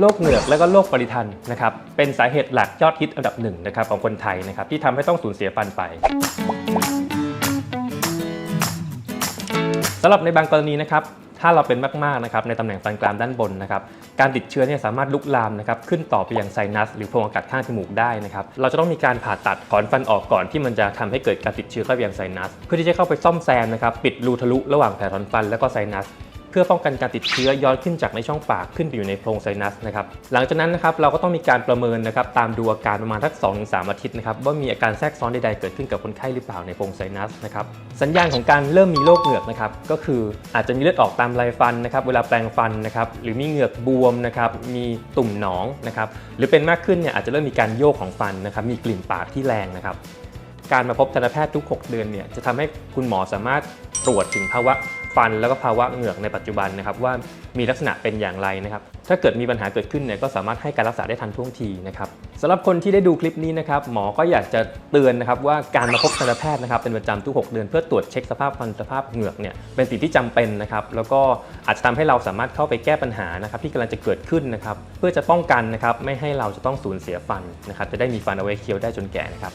โรคเหงือกและก็โรคปริทันนะครับเป็นสาเหตุหลักยอดฮิตอันดับหนึ่งนะครับของคนไทยนะครับที่ทำให้ต้องสูญเสียฟันไปสำหรับในบางกรณีนะครับถ้าเราเป็นมากๆนะครับในตำแหน่งฟันกรามด้านบนนะครับการติดเชื้อเนี่ยสามารถลุกลามนะครับขึ้นต่อไปยังไซนัส หรือโพรงอากาศข้างจมูกได้นะครับเราจะต้องมีการผ่าตัดถอนฟันออกก่อนที่มันจะทำให้เกิดการติดเชื้อเข้าไปยังไซนัส เพื่อที่จะเข้าไปซ่อมแซมนะครับปิดรูทะลุระหว่างแผลถอนฟันและก็ไซนัส พื่อป้องกันการติดเชื้อย้อนขึ้นจากในช่องปากขึ้นไปอยู่ในโพรงไซนัสนะครับหลังจากนั้นนะครับเราก็ต้องมีการประเมินนะครับตามดูอาการประมาณทัก2-3อาทิตย์นะครับว่ามีอาการแทรกซ้อนใดๆเกิดขึ้นกับคนไข้หรือเปล่าในโพรงไซนัสนะครับสัญญาณของการเริ่มมีโรคเหงือกนะครับก็คืออาจจะมีเลือดออกตามไรฟันนะครับเวลาแปรงฟันนะครับหรือมีเหงือกบวมนะครับมีตุ่มหนองนะครับหรือเป็นมากขึ้นเนี่ยอาจจะเริ่มมีการโยกของฟันนะครับมีกลิ่นปากที่แรงนะครับการมาพบทันตแพทย์ทุก 6 เดือนเนี่ยจะทำให้คุณหมอสามารถ ตรวจถึงภาวะฟันแล้วก็ภาวะเหงือกในปัจจุบันนะครับว่ามีลักษณะเป็นอย่างไรนะครับ ถ้าเกิดมีปัญหาเกิดขึ้นเนี่ยก็สามารถให้การรักษาได้ทันท่วงทีนะครับสำหรับคนที่ได้ดูคลิปนี้นะครับหมอก็อยากจะเตือนนะครับว่าการมาพบทันตแพทย์นะครับเป็นประจำทุก 6 เดือนเพื่อตรวจเช็คสภาพฟันสภาพเหงือกเนี่ยเป็นสิ่งที่จำเป็นนะครับแล้วก็อาจจะทำให้เราสามารถเข้าไปแก้ปัญหานะครับที่กำลังจะเกิดขึ้นนะครับเพื่อจะป้องกันนะครับไม่ให้เราจะต้องสูญเสียฟันนะครับจะได้มีฟันเอาไว้เคี้ยวได้จนแก่นะครับ